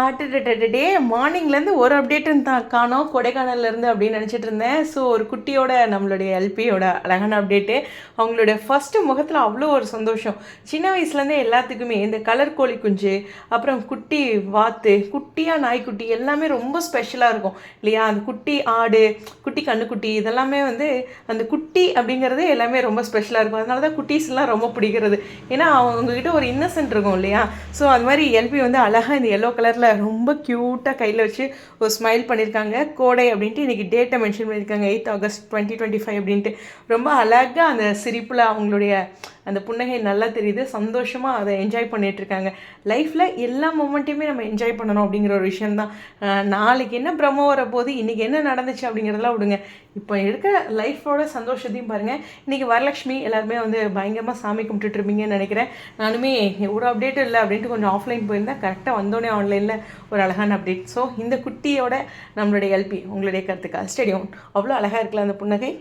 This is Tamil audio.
ஆட்டுடே மார்னிங்லேருந்து ஒரு அப்டேட்டும் தான் காணோம் கொடைக்கானல்லேருந்து அப்படின்னு நினச்சிட்டு இருந்தேன். ஸோ ஒரு குட்டியோட நம்மளுடைய எல்பியோட அழகான அப்டேட்டு. அவங்களுடைய ஃபஸ்ட்டு முகத்தில் அவ்வளோ ஒரு சந்தோஷம். சின்ன வயசுலேருந்தே எல்லாத்துக்குமே இந்த கலர் கோழி குஞ்சு அப்புறம் குட்டி வாத்து குட்டியாக நாய்க்குட்டி எல்லாமே ரொம்ப ஸ்பெஷலாக இருக்கும். இல்லையா? அந்த குட்டி ஆடு குட்டி கண்ணுக்குட்டி இதெல்லாமே வந்து அந்த குட்டி அப்படிங்கிறது எல்லாமே ரொம்ப ஸ்பெஷலாக இருக்கும். அதனால தான் குட்டீஸ்லாம் ரொம்ப பிடிக்கிறது. ஏன்னா அவங்கக்கிட்ட ஒரு இன்னசென்ட் இருக்கும் இல்லையா? ஸோ அது மாதிரி எல்பி வந்து அழகாக இந்த எல்லோ கலரில் ரொம்ப க்யூட்டாக கையில் வச்சு ஒரு ஸ்மைல் பண்ணியிருக்காங்க கோடை அப்படின்ட்டு இன்றைக்கி டேட்டை மென்ஷன் பண்ணியிருக்காங்க eight August twenty twenty five அப்படின்ட்டு. ரொம்ப அழகாக அந்த சிரிப்பில் அவங்களுடைய அந்த புன்னகை நல்லா தெரியுது சந்தோஷமாக அதை என்ஜாய் பண்ணிகிட்ருக்காங்க லைஃப்பில் எல்லா மூமெண்ட்டையுமே நம்ம என்ஜாய் பண்ணணும் அப்படிங்கிற ஒரு விஷயந்தான் நாளைக்கு என்ன பிரம்ம வர போது இன்றைக்கி என்ன நடந்துச்சு அப்படிங்கிறதெல்லாம் விடுங்க. இப்போ இருக்க லைஃபோட சந்தோஷத்தையும் பாருங்கள் இன்றைக்கி வரலட்சுமி எல்லாருமே வந்து பயங்கரமாக சாமி கும்பிட்டுட்டு இருப்பீங்கன்னு நினைக்கிறேன். நானுமே ஒரு அப்டேட்டும் இல்லை அப்படின்ட்டு கொஞ்சம் ஆஃப்லைன் போயிருந்தேன். கரெக்டாக வந்தோடனே ஆன்லைனில் ஒரு அழகான அப்டேட் ஸோ இந்த குட்டியோட நம்மளுடைய எல்பி உங்களுடைய கருத்துக்கா ஸ்டேடியம் அவ்வளோ அழகாக இருக்கலாம் அந்த புன்னகை?